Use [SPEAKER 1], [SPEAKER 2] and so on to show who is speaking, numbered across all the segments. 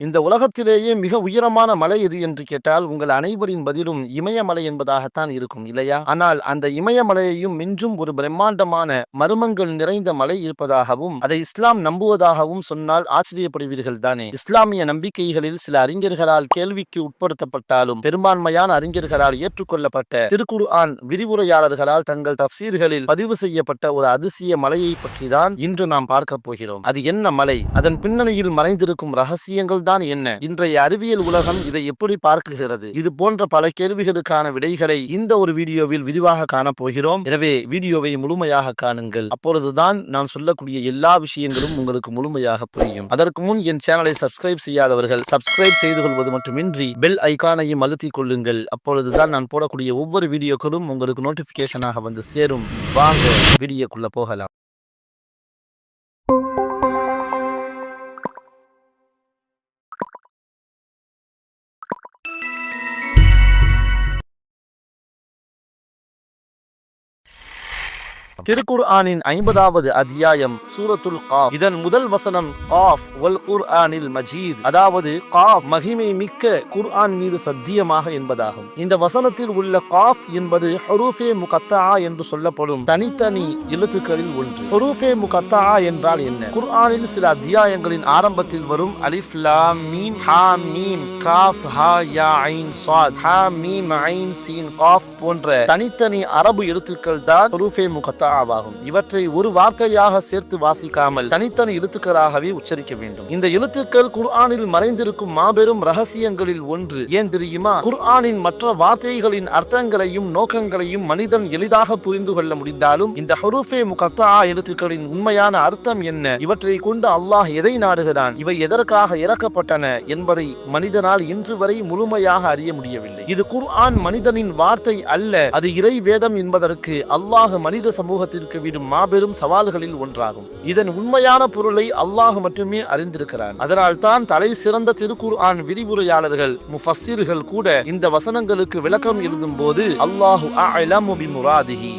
[SPEAKER 1] இந்த உலகத்திலேயே மிக உயரமான மலை எது என்று கேட்டால் உங்கள் அனைவரின் பதிலும் இமயமலை என்பதாகத்தான் இருக்கும் இல்லையா? ஆனால் அந்த இமயமலையையும் மிஞ்சும் ஒரு பிரம்மாண்டமான மர்மங்கள் நிறைந்த மலை இருப்பதாகவும் அதை இஸ்லாம் நம்புவதாகவும் சொன்னால் ஆச்சரியப்படுவீர்கள் தானே? இஸ்லாமிய நம்பிக்கைகளில் சில அறிஞர்களால் கேள்விக்கு உட்படுத்தப்பட்டாலும் பெரும்பான்மையான அறிஞர்களால் ஏற்றுக்கொள்ளப்பட்ட திருக்குரு ஆன் விரிவுரையாளர்களால் தங்கள் தப்சீர்களில் பதிவு செய்யப்பட்ட ஒரு அதிசய மலையை பற்றி தான் இன்று நாம் பார்க்க போகிறோம். அது என்ன மலை? அதன் பின்னணியில் மறைந்திருக்கும் ரகசியங்கள் தான் என்ன? இன்றைய அறிவியல் உலகம் இதை எப்படி பார்க்குகிறது? இது போன்ற பல கேள்விகளுக்கான விடைகளை இந்த ஒரு வீடியோவில் விரிவாக காணப்போகிறோம் எனவே வீடியோவை முழுமையாக காணுங்கள். அப்பொழுதுதான் நான் சொல்லக்கூடிய எல்லா விஷயங்களும் உங்களுக்கு முழுமையாக புரியும். அதற்கு முன் என் சேனலை சப்ஸ்கிரைப் செய்யாதவர்கள் சப்ஸ்கிரைப் செய்து கொள்வது மட்டுமின்றி பெல் ஐகானையும் அழுத்திக் கொள்ளுங்கள். அப்பொழுதுதான் நான் போடக்கூடிய ஒவ்வொரு வீடியோக்களும் உங்களுக்கு நோட்டிபிகேஷனாக வந்து சேரும். வாங்க வீடியோக்குள்ள போகலாம். திருக்குர் ஆனின் ஐம்பதாவது அத்தியாயம் சூரத்துல் காஃப். இதன் முதல் வசனம் காஃப் வல் குர் ஆனில் மஜீத். அதாவது காஃப் மகிமை மிக்க குர்ஆன் மீது சத்தியமாக என்பதாகும். இந்த வசனத்தில் உள்ள காஃப் என்பது ஹரூஃபே முகத்தா என்று சொல்லப்படும் தனித்தனி எழுத்துக்களில் ஒன்று. ஹரூஃபே முகத்தா என்றால் என்ன? குர்ஆனில் சில அத்தியாயங்களின் ஆரம்பத்தில் வரும் அலிஃப் லாம் மீம் ஹா மீம் காஃப் ஹா யா ஐன் சாத். ஹா மீம் ஐன் சீன் காஃப் போன்ற தனித்தனி அரபு எழுத்துக்கள் தான் ஹரூஃபே முகத்தா ஆவாகும். இவற்றை ஒரு வார்த்தையாக சேர்த்து வாசிக்காமல் தனித்தனி எழுத்துக்களாகவே உச்சரிக்க வேண்டும். இந்த எழுத்துக்கள் குர்ஆனில் மறைந்திருக்கும் மாபெரும் ரகசியங்களில் ஒன்று. ஏன் தெரியுமா? குர்ஆனின் மற்ற வார்த்தைகளின் அர்த்தங்களையும் நோக்கங்களையும் மனிதன் எளிதாக புரிந்து கொள்ள முடிந்தாலும் இந்த ஹருஃபே முகத்தா எழுத்துக்களின் உண்மையான அர்த்தம் என்ன? இவற்றை கொண்டு அல்லாஹ் எதை நாடுகிறான்? இவை எதற்காக இறக்கப்பட்டன என்பதை மனிதனால் இன்று வரை முழுமையாக அறிய முடியவில்லை. இது குர்ஆன் மனிதனின் வார்த்தை அல்ல அது இறை வேதம் என்பதற்கு அல்லாஹ் மனித சமூக சமூகத்திற்கு விடும் மாபெரும் சவால்களில் ஒன்றாகும். இதன் உண்மையான பொருளை அல்லாஹ் மட்டுமே அறிந்திருக்கிறான். அதனால் தான் தலை சிறந்த திருக்குர் ஆன் விரிவுரையாளர்கள் முஃபஸ்ஸிர்கள் கூட இந்த வசனங்களுக்கு விளக்கம் எழுதும் போது அல்லாஹு அஅலமு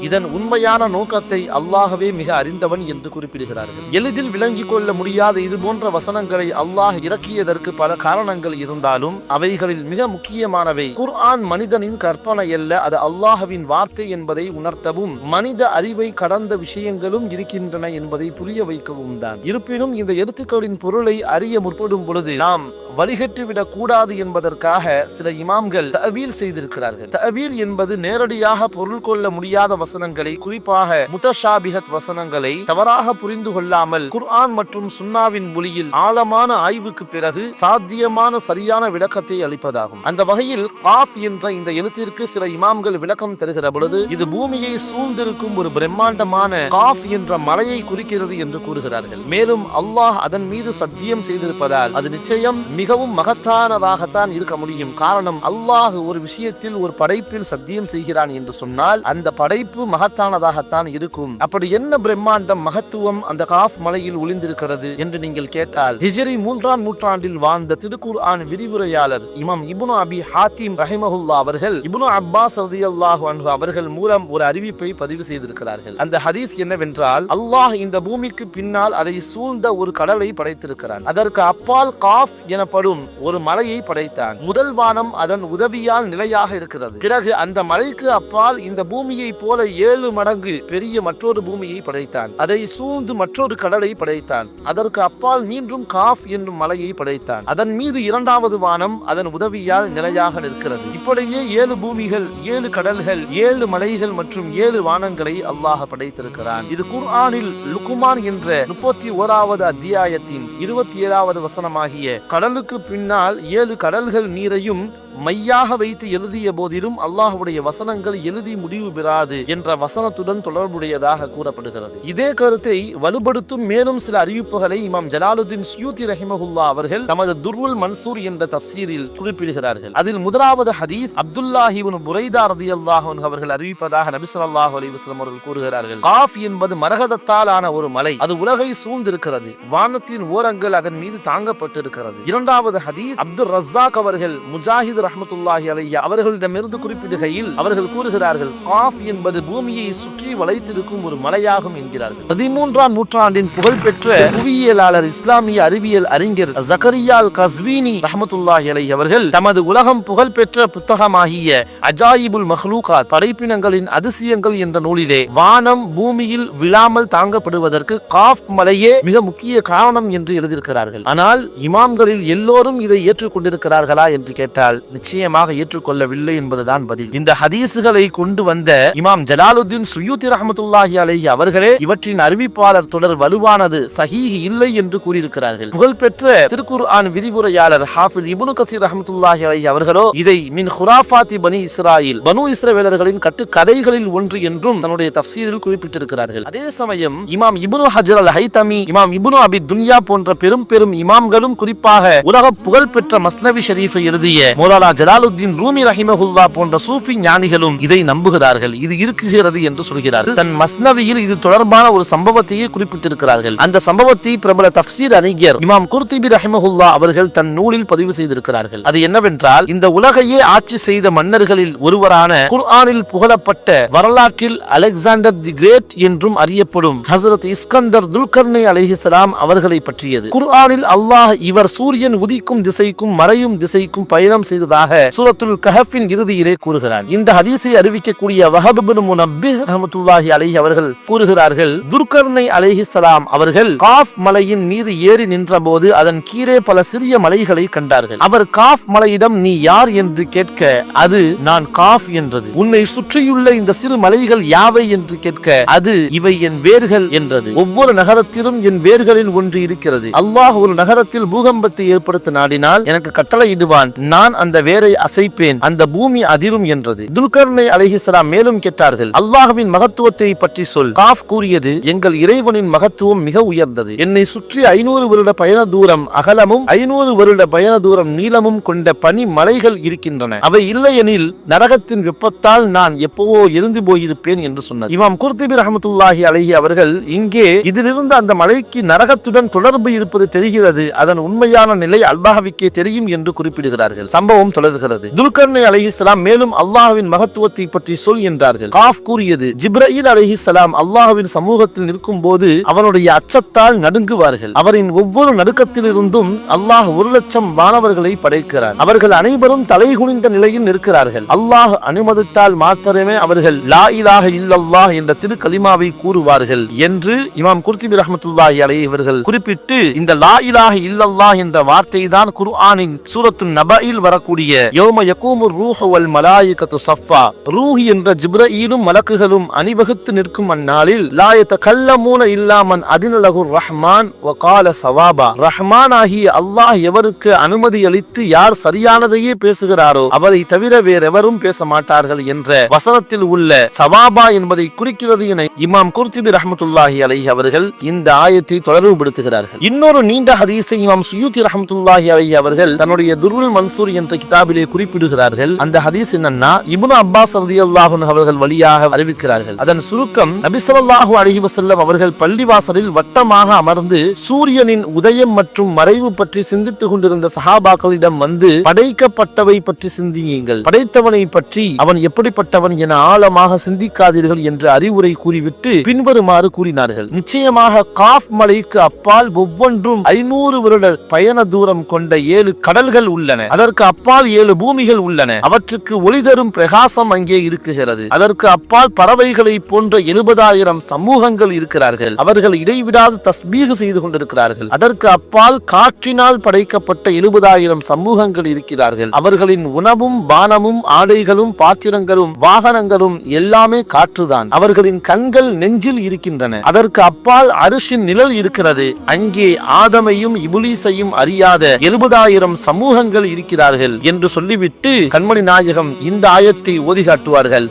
[SPEAKER 1] இதன் உண்மையான நோக்கத்தை அல்லாஹவே மிக அறிந்தவன் என்று குறிப்பிடுகிறார்கள். எளிதில் விளங்கிக் கொள்ள முடியாத இது போன்ற வசனங்களை அல்லாஹ் இறக்கியதற்கு பல காரணங்கள் இருந்தாலும் அவைகளில் மிக முக்கியமானவை குர்ஆன் மனிதனின் கற்பனை அல்ல அது அல்லாஹவின் வார்த்தை என்பதை உணர்த்தவும் மனித அறிவை கடந்த விஷயங்களும் இருக்கின்றன என்பதை புரிய வைக்கவும் தான். இருப்பினும் இந்த எழுத்துக்களின் பொருளை அறிய முற்படும் பொழுது நாம் வழிகட்டுவிடக் கூடாது என்பதற்காக சில இமாம்கள் தவீல் செய்திருக்கிறார்கள். தவீல் என்பது நேரடியாக பொருள் கொள்ள முடியாத வசனங்களை குறிப்பாக முத்தஷாபிஹத் வசனங்களை தவறாக புரிந்து கொள்ளாமல் குர்ஆன் மற்றும் சுன்னாவின் மொழியில் ஆழமான ஆய்வுக்கு பிறகு சாத்தியமான சரியான விளக்கத்தை அளிப்பதாகும். அந்த வகையில் காஃப் என்ற இந்த எழுத்திற்கு சில இமாம்கள் விளக்கம் தருகிற பொழுது இது பூமியை சூழ்ந்திருக்கும் ஒரு பிரம்மாண்டமான காஃப் என்ற மலையை குறிக்கிறது என்று கூறுகிறார்கள். மேலும் அல்லாஹ் அதன் மீது சத்தியம் செய்திருப்பதால் அது நிச்சயம் மிகவும் மகத்தானதாகத்தான் இருக்க முடியும். காரணம் அல்லாஹ் ஒரு விஷயத்தில் ஒரு படைப்பில் சத்தியம் செய்கிறான் என்று சொன்னால் அந்த படைப்பு மகத்தானதாகத்தான் இருக்கும். அப்படி என்ன பிரம்மாண்டம் மகத்துவம் அந்த காஃப் மலையில் ஒளிந்திருக்கிறது என்று நீங்கள் கேட்டால் ஹிஜரி மூன்றாம் நூற்றாண்டில் வாழ்ந்த திருக்குர் ஆன் விரிவுரையாளர் இமாம் இபுனு அபி ஹாத்திம் ரஹிமஹுல்லா அவர்கள் இபுனு அப்பாஸ் ரலியல்லாஹு அன்ஹு அவர்கள் மூலம் ஒரு அறிவிப்பை பதிவு செய்திருக்கிறார்கள். அந்த ஹதீஸ் என்னவென்றால் அல்லாஹ் இந்த பூமிக்கு பின்னால் அதை சூழ்ந்த ஒரு கடலை படைத்திருக்கிறான். அதற்கு அப்பால் காஃப் என எனப்படும் ஒரு மலையை படைத்தான். முதல் வானம் அதன் உதவியால் நிலையாக இருக்கிறது. பிறகு அந்த மலைக்கு அப்பால் இந்த பூமியை போல ஏழு மடங்கு பெரிய மற்றொரு பூமியை படைத்தான். அதை சூழ்ந்து மற்றொரு கடலை படைத்தான். அதற்கு அப்பால் மீண்டும் காஃப் என்னும் மலையை படைத்தான். அதன் மீது இரண்டாவது வானம் அதன் உதவியால் நிலையாக நிற்கிறது. இப்படியே ஏழு பூமிகள் ஏழு கடல்கள் ஏழு மலைகள் மற்றும் ஏழு வானங்களை அல்லாஹ் படைத்திருக்கிறான். இது குர்ஆனில் லுக்குமான் என்ற முப்பத்தி ஓராவது அத்தியாயத்தின் இருபத்தி ஏழாவது வசனமாகிய கடலுக்கு பின்னால் ஏழு கடல்கள் நீரையும் மையாக வைத்து எழுதிய போதிலும் அல்லாஹுடைய வசனங்கள் எழுதி முடிவு பெறாது என்ற வசனத்துடன் தொடர்புடையதாக கூறப்படுகிறது. இதே கருத்தை வலுப்படுத்தும் மேலும் சில அறிவிப்புகளை இமாம் ஜலாலுதீன் ஸ்யூதி ரஹிமகுல்லா அவர்கள் தமது துர்வுல் மன்சூர் என்ற தப்சீரில் குறிப்பிடுகிறார்கள். அதில் முதலாவது ஹதீஸ் அப்துல்லாஹிபின் புரைதா ரதி அல்லாஹன் அவர்கள் அறிவிப்பதாக நபிசல்லாஹு அலி வஸ்லம் அவர்கள் கூறுகிறார்கள். காஃப் என்பது மரகதத்தால் ஆன ஒரு மலை. அது உலகை சூழ்ந்திருக்கிறது. வானத்தின் ஓரங்கள் அதன் மீது தாங்கப்பட்டிருக்கிறது. இரண்டாவது ஹதீஸ் அப்துல் ரஸாக் அவர்கள் முஜாஹித் ரஹமத்துல்லாஹி அலையா அவர்களிடமிருந்து குறிப்பிடுகையில் அவர்கள் கூறுகிறார்கள் காஃப் என்பது பூமியை சுற்றி வளைத்திருக்கும் ஒரு மலையாகும் என்கிறார்கள். பதிமூன்றாம் நூற்றாண்டின் புகழ்பெற்ற புவியியலாளர் இஸ்லாமிய அறிவியல் அறிஞர் ஜக்கரியால் கஸ்வீனி ரஹமத்துல்லாஹி அலை அவர்கள் தமது உலகம் புகழ்பெற்ற புத்தகமாகிய அஜாயிபுல் மஹ்லூகா படைப்பினங்களின் அதிசயங்கள் என்ற நூலிலே வானம் பூமியில் விழாமல் தாங்கப்படுவதற்கு காஃப் மலையே மிக முக்கிய காரணம் என்று எழுதியிருக்கிறார்கள். ஆனால் இமாம்களில் எல்லோரும் இதை ஏற்றுக்கொண்டிருக்கிறார்களா என்று கேட்டால் நிச்சயமாக ஏற்றுக்கொள்ளவில்லை என்பதுதான் பதில். இந்த ஹதீசுகளை கொண்டு வந்த இமாம் ஜலாலுத்தீன் சுயூத்தி ரஹமத்துல்லாஹி அலஹி அவர்களே இவற்றின் அறிவிப்பாளர் தொடர் வலுவானது சஹீஹ் இல்லை என்று கூறியிருக்கிறார்கள். புகழ்பெற்ற திருக்குர் ஆன் விரிவுரையாளர் ஹாஃபில் இபுனு கசீர் ரஹமத்துல்லாஹி அலஹி அவர்களோ இதை மின் ஹுராஃபாத்தி பனி இஸ்ராயில் பனு இஸ்ரவேலர்களின் கட்டு கதைகளில் ஒன்று என்றும் தன்னுடைய தப்சீரில் குறிப்பிட்டிருக்கிறார்கள். அதே சமயம் இமாம் இபுனு ஹஜர் அல் ஹைதமி இமாம் இபுனு அபி துன்யா போன்ற பெரும் பெரும் இமாம்களும் குறிப்பாக உலக புகழ்பெற்ற மஸ்னவி ஷரீஃபை எழுதிய மௌலானா ஜலாலுத்தீன் ரூமி ரஹிமஹுல்லா போன்ற சூஃபி ஞானிகளும் இதை நம்புகிறார்கள். இது இருக்குகிறது என்று சொல்கிறார்கள். தன் மஸ்னவியில் இது தொடர்பான ஒரு சம்பவத்தையே குறிப்பிட்டிருக்கிறார்கள். அந்த சம்பவத்தை பிரபல தப்சீர் அறிஞர் இமாம் குர்திபி ரஹிமஹுல்லா அவர்கள் தன் நூலில் பதிவு செய்திருக்கிறார்கள். அது என்னவென்றால் இந்த உலகையே ஆட்சி செய்த மன்னர்களில் ஒருவரான குர்ஆனில் புகழப்பட்ட வரலாற்றில் அலெக்சாண்டர் தி கிரேட் என்றும் அறியப்படும் ஹசரத் இஸ்கந்தர் துல்கர்னே அலிஹிஸ்லாம் அவர்களை பற்றியது. குர்ஆனில் அல்லாஹ் இவர் சூரியன் உதிக்கும் திசைக்கும் மறையும் திசைக்கும் பயணம் செய்ததாக சூரத்துல் கஹஃபின் இறுதியிலே கூறுகிறார் இந்த ஹதீஸை அறிவிக்கக்கூடிய வஹப் இப்னு முனப்பிஹ் ரஹ்மத்துல்லாஹி அவர்கள் கூறுகிறார்கள் துர்கர்ணை அலஹி சலாம் அவர்கள் காஃப் மலையின் மீது ஏறி நின்றபோது அதன் கீழே பல சிறிய மலைகளை கண்டார்கள். அவர் காஃப் மலையிடம் நீ யார்? என்று கேட்க அது நான் காஃப் என்றது. உன்னை சுற்றியுள்ள இந்த சிறு மலைகள் யாவை? என்று கேட்க அது இவை என் வேர்கள் என்றது. ஒவ்வொரு நகரத்திலும் என் வேர்களில் ஒன்று இருக்கிறது. அல்லாஹ் ஒரு நகரத்தில் பூகம்பத்தை ஏற்படுத்த நாடினால் எனக்கு கட்டளையிடுவான் நான் அந்த வேரை அசைப்பேன். அந்த பூமி அதிரும் என்றது. துல்கர்னை அலஹிஸ்லாம் மேலும் கேட்டார்கள் அல்லாஹுவின் மகத்துவத்தை பற்றி சொல். காஃப் கூறியது எங்கள் இறைவனின் மகத்துவம் மிக உயர்ந்தது. என்னை சுற்றி ஐநூறு வருட பயண தூரம் அகலமும் ஐநூறு வருட பயண தூரம் நீளமும் கொண்ட பனி மலைகள் இருக்கின்றன. அவை இல்லையெனில் நரகத்தின் வெப்பத்தால் நான் எப்பவோ எழுந்து போயிருப்பேன் என்று சொன்னார். இமாம் குர்திபி ரஹமத்துல்லாஹி அலஹி அவர்கள் இங்கே இதிலிருந்து அந்த மலைக்கு நரகத்துடன் தொடர்பு இருப்பது தெரிகிறது. அதன் உண்மையான நிலை அல்லாஹ்வுக்கே தெரியும் என்று குறிப்பிடுகிறார்கள். சம்பவம் தொடர்கிறது. துல்கர்னை அலைஹிஸ்ஸலாம் மேலும் அல்லாஹுவின் மகத்துவத்தை பற்றி சொல் என்றார்கள். காஃப் கூறியது ஜிப்ரஹில் அலிஹிஸ்லாம் அல்லாஹுவின் சமூகத்தில் நிற்கும் போது அவனுடைய அச்சத்தால் நடுங்குவார்கள். அவரின் ஒவ்வொரு நடுக்கத்திலிருந்தும் அல்லாஹ் ஒரு லட்சம் மாணவர்களை படைக்கிறார் அவர்கள் அனைவரும் தலைகுனிந்த நிலையில் நிற்கிறார்கள். அல்லாஹ் அனுமதித்தால் மாத்திரமே அவர்கள் லா இலாக இல்லல்லாஹ் என்ற திரு கலிமாவை கூறுவார்கள் என்று இமாம் குர்த்திபி ரஹமத்துல்லாஹி அலைஹி இவர்கள் குறிப்பிட்டு இந்த லா இலாக இல்லல்லாஹ் என்ற வார்த்தை தான் குர்ஆனின் சூரத்து நபையில் வரக்கூடிய யௌம யகூமு ரூஹு வல் மலாயிகத்து சஃபா. ரூஹ் என்ற ஜிப்ரஈலும் மலக்குகளும் அணிவகுத்து நிற்கும் அந்நாளில் லா யதகல்லமூன இல்லாமன் அதினலகு ரஹ்மான் வ கால சவாபா. ரஹ்மான் ஆகிய அல்லாஹ் எவருக்கு அனுமதி அளித்து யார் சரியானதையே பேசுகிறாரோ அவரை தவிர வேறெவரும் பேச மாட்டார்கள் என்ற வசனத்தில் உள்ள சவாபா என்பதை குறிக்கிறது என இமாம் குர்த்திபி ரஹமத்துல்லாஹி அலைஹி அவர்கள் இந்த ஆயத்தை தொடர்புபடுத்துகிறார்கள். இன்னொரு நீண்ட ஹதீஸை இமாம் சுயூத்தி ரஹமத்துல்லாஹி அலைஹி அவர்கள் தன்னுடைய துருல் மன்சூர் என்ற கிதாபிலே குறிப்பிடுகிறார்கள். அந்த ஹதீஸ் என்னன்னா இபுன் அப்பாஸ் ரதி அல்லாஹன் அவர்கள் வழியாக அறிவிக்கிறார்கள். அதன் சுருக்கம் நபிசல்லாஹு ஸல்லல்லாஹு வசல்லம் அவர்கள் பள்ளிவாசலில் வட்டமாக அமர்ந்து சூரியனின் உதயம் மற்றும் மறைவு பற்றி சிந்தித்துக் கொண்டிருந்த சஹாபாக்களிடம் வந்து படைக்கப்பட்டவை பற்றி சிந்தியுங்கள். படைத்தவனை பற்றி அவன் எப்படிப்பட்டவன் என ஆழமாக சிந்திக்காதீர்கள் என்று அறிவுரை கூறிவிட்டு பின்வருமாறு கூறினார்கள். நிச்சயமாக காஃப் மலைக்கு அப்பால் ஒவ்வொன்றும் ஐநூறு வருட பயண தூரம் கொண்ட ஏழு கடல்கள் உள்ளன. அதற்கு அப்பால் ஏழு பூமிகள் உள்ளன. அவற்றுக்கு ஒளி தரும் பிரகாசம் அங்கே இருக்குகிறது. அதற்கு அப்பால் பறவைகளை போன்ற எழுபதாயிரம் சமூகங்கள் இருக்கிறார்கள். அவர்கள் இடைவிடாது தஸ்மீக செய்து கொண்டிருக்கிறார்கள். அதற்கு அப்பால் காற்றினால் படைக்கப்பட்ட எழுபதாயிரம் சமூகங்கள் இருக்கிறார்கள். அவர்களின் உணவும் பானமும் ஆடைகளும் பாத்திரங்களும் வாகனங்களும் எல்லாமே காற்றுதான். அவர்களின் கண்கள் நெஞ்சில் இருக்கின்றன. அதற்கு அப்பால் அரிசின் நிழல் இருக்கிறது. அங்கே ஆதமையும் இபுலீசையும் அறியாத எழுபதாயிரம் சமூகங்கள் இருக்கிறார்கள். என்று சொல்லிவிட்டு கண்மணி நாயகம் இந்த ஆயத்தை ஓதி காட்டுவார்கள்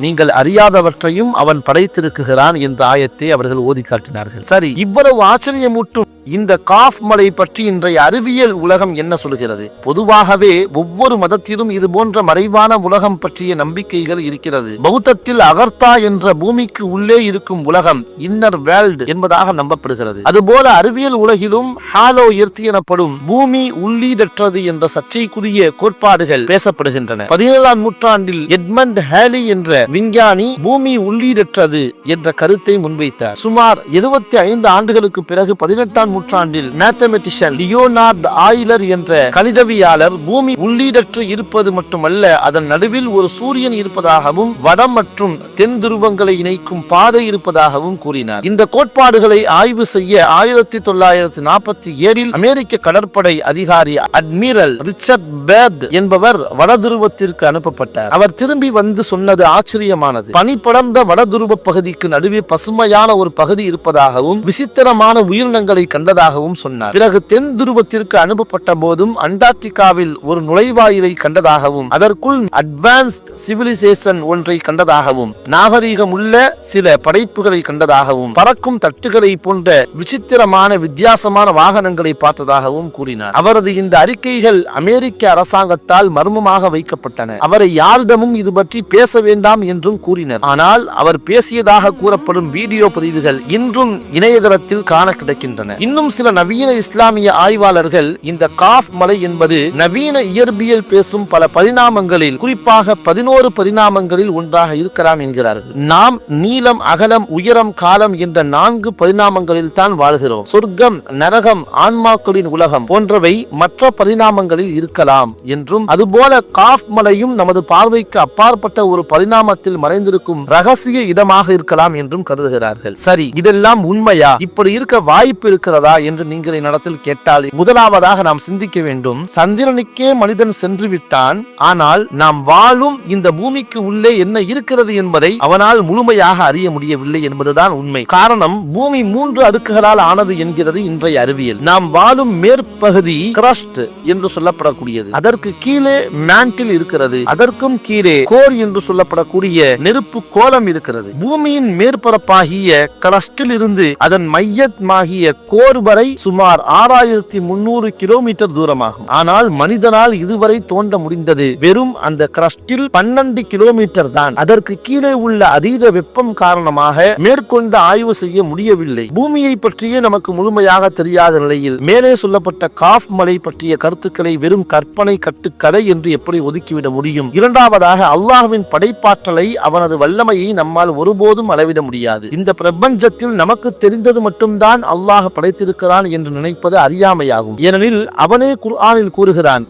[SPEAKER 1] நீங்கள் அறியாதவற்றையும் அவன் படைத்திருக்கிறான் என்ற ஆயத்தை அவர்கள் ஓதி காட்டினார்கள் சரி இவ்வளவு ஆச்சரியமூட்டும் இந்த காஃப் மலை பற்றி இன்றைய அறிவியல் உலகம் என்ன சொல்கிறது? பொதுவாகவே ஒவ்வொரு மதத்திலும் இது போன்ற மறைவான உலகம் பற்றிய நம்பிக்கைகள் இருக்கிறது. பௌத்தத்தில் அகர்த்தா என்ற பூமிக்கு உள்ளே இருக்கும் உலகம் இன்னர் வேர்ல்டு என்பதாக நம்பப்படுகிறது. அதுபோல அறிவியல் உலகிலும் ஹாலோ எர்த் எனப்படும் பூமி உள்ளீடற்றது என்ற சர்ச்சைக்குரிய கோட்பாடுகள் பேசப்படுகின்றன. பதினேழாம் நூற்றாண்டில் எட்மண்ட் ஹேலி என்ற விஞ்ஞானி பூமி உள்ளீடற்றது என்ற கருத்தை முன்வைத்தார். சுமார் இருபத்தி ஐந்து ஆண்டுகளுக்கு பிறகு பதினெட்டாம் நூற்றாண்டில் மேத்தமெட்டிஷியன் லியோனார்ட் ஆயிலர் என்ற கணிதவியாளர் பூமி உள்ளீடற்று இருப்பது மட்டுமல்ல அதன் நடுவில் ஒரு சூரியன் இருப்பதாகவும் வடம் மற்றும் தென் துருவங்களை இணைக்கும் பாதை இருப்பதாகவும் கூறினார். இந்த கோட்பாடுகளை ஆய்வு செய்ய ஆயிரத்தி தொள்ளாயிரத்தி நாற்பத்தி ஏழில் அமெரிக்க கடற்படை அதிகாரி அட்மிரல் ரிச்சர்ட் பேர்ட் என்பவர் வடதுருவத்திற்கு அனுப்பப்பட்டார். அவர் திரும்பி வந்து சொன்னது ஆச்சரியமானது. பனி படர்ந்த வடதுருவ பகுதிக்கு நடுவே பசுமையான ஒரு பகுதி இருப்பதாகவும் விசித்திரமான உயிரினங்களை கண்டு வந்ததாகவும் சொன்னார். பிறகு தென் துருவத்திற்கு அனுப்பப்பட்ட போதும் அண்டார்டிகாவில் ஒரு நுழைவாயிலை கண்டதாகவும் அதற்குள் அட்வான்ஸ்ட் சிவிலைசேஷன் ஒன்றை கண்டதாகவும் நாகரீகம் உள்ள சில படைப்புகளை கண்டதாகவும் பறக்கும் தட்டுகளை போன்ற விசித்திரமான வித்தியாசமான வாகனங்களை பார்த்ததாகவும் கூறினார். அவரது இந்த அறிக்கைகள் அமெரிக்க அரசாங்கத்தால் மர்மமாக வைக்கப்பட்டன. அவரை யாரிடமும் இது பற்றி பேச வேண்டாம் என்றும் கூறினர். ஆனால் அவர் பேசியதாக கூறப்படும் வீடியோ பதிவுகள் இன்றும் இணையதளத்தில் காண கிடைக்கின்றன. இன்னும் சில நவீன இஸ்லாமிய ஆய்வாளர்கள் இந்த காஃப் மலை என்பது நவீன இயற்பியல் பேசும் பல பரிணாமங்களில் குறிப்பாக பதினோரு பரிணாமங்களில் ஒன்றாக இருக்கலாம் என்கிறார்கள். நாம் நீளம் அகலம் உயரம் காலம் என்ற நான்கு பரிணாமங்களில் தான் வாழ்கிறோம். சொர்க்கம் நரகம் ஆன்மாக்களின் உலகம் போன்றவை மற்ற பரிணாமங்களில் இருக்கலாம் என்றும் அதுபோல காஃப் மலையும் நமது பார்வைக்கு அப்பாற்பட்ட ஒரு பரிணாமத்தில் மறைந்திருக்கும் ரகசிய இடமாக இருக்கலாம் என்றும் கருதுகிறார்கள். சரி இதெல்லாம் உண்மையா? இப்படி இருக்க வாய்ப்பு இருக்கிறதா என்று நீங்கள் என்னிடத்தில் கேட்டால் முதலாவதாக நாம் சிந்திக்க வேண்டும். சந்திரனுக்கே மனிதன் சென்று விட்டான். ஆனால் நாம் வாழும் இந்த பூமிக்கு உள்ளே என்ன இருக்கிறது என்பதை அவனால் முழுமையாக அறிய முடியவில்லை என்பதுதான் உண்மை. காரணம் பூமி மூன்று அடுக்குகளால் ஆனது என்கிறது இன்றைய அறிவியல். நாம் வாழும் மேற்பகுதி கிரஸ்ட் என்று சொல்லப்படக்கூடியது. அதற்கு கீழே மேண்டில் இருக்கிறது. அதற்கும் கீழே கோர் என்று சொல்லப்படக்கூடிய நெருப்பு கோலம் இருக்கிறது. பூமியின் மேற்பரப்பாகிய கிரஸ்டில் இருந்து அதன் மையமாகிய கோர் வரை சுமார் ஆறாயிரத்தி முன்னூறு கிலோமீட்டர் தூரமாகும். ஆனால் மனிதனால் இதுவரை தோன்ற முடிந்தது. வெறும் அந்த கிரஸ்டில் பன்னெண்டு கிலோமீட்டர் தான். அதற்கு கீழே உள்ள அதீத வெப்பம் காரணமாக மேற்கொண்டு ஆய்வு செய்ய முடியவில்லை. பூமியை பற்றியே நமக்கு முழுமையாக தெரியாத நிலையில் மேலே சொல்லப்பட்ட காஃப் மலை பற்றிய கருத்துக்களை வெறும் கற்பனை கட்டுக்கதை என்று எப்படி ஒதுக்கிவிட முடியும்? இரண்டாவதாக அல்லாஹ்வின் படைப்பாற்றலை அவனது வல்லமையை நம்மால் ஒருபோதும் அளவிட முடியாது. இந்த பிரபஞ்சத்தில் நமக்கு தெரிந்தது மட்டும்தான் அல்லாஹ் படைத்திருக்கிறான் என்று நினைப்பது அறியாமையாகும். ஏனெனில் அவனே குர்ஆனில் கூறுகிறான்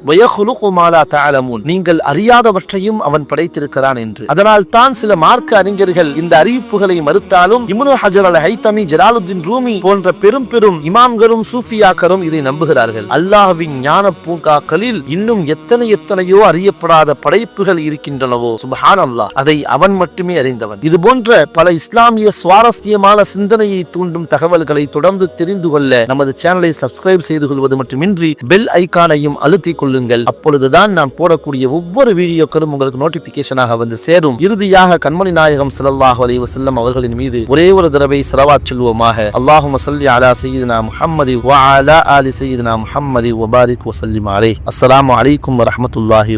[SPEAKER 1] நீங்கள் அறியாதவற்றையும் அவன் படைத்திருக்கிறான் என்று. அதனால் தான் சில மார்க்க அறிஞர்கள் இந்த அறிவிப்புகளை மறுத்தாலும் இம்னு ஹஜர் அல் ஹைத்தமி ஜலாலுத்தீன் ரூமி போன்ற பெரும் பெரும் இமாம்களும் சூஃபியாக்களும் இதை நம்புகிறார்கள். அல்லாஹ்வின் ஞான பூங்காக்களில் இன்னும் எத்தனை எத்தனையோ அறியப்படாத படைப்புகள் இருக்கின்றனவோ? சுபஹான் அல்லாஹ் அதை அவன் மட்டுமே அறிந்தவன். இது போன்ற பல இஸ்லாமிய சுவாரஸ்யமான சிந்தனையை தூண்டும் தகவல்களை தொடர்ந்து தெரிந்து கொள்ள நமது சேனலை சப்ஸ்கிரைப் செய்து கொள்வது மட்டுமின்றி பெல் ஐக்கானையும் அழுத்திக் கொள்ளுங்கள். அப்பொழுதுதான் நான் போடக்கூடிய ஒவ்வொரு வீடியோக்களும் உங்களுக்கு நோட்டிபிகேஷனாக வந்து சேரும். இறுதியாக கண்மணி நாயகம் ஸல்லல்லாஹு அலைஹி வஸல்லம் அவர்களின் மீது ஒரே ஒரு தடவை ஸலவாத் சொல்வோமாக அல்லாஹும் சல்லி அலா சய்யிதினா முஹம்மதி வா அலா அலி சய்யிதினா முஹம்மதி வ பாரிக் வ அலைக்கும் வரமத்துல்லாஹி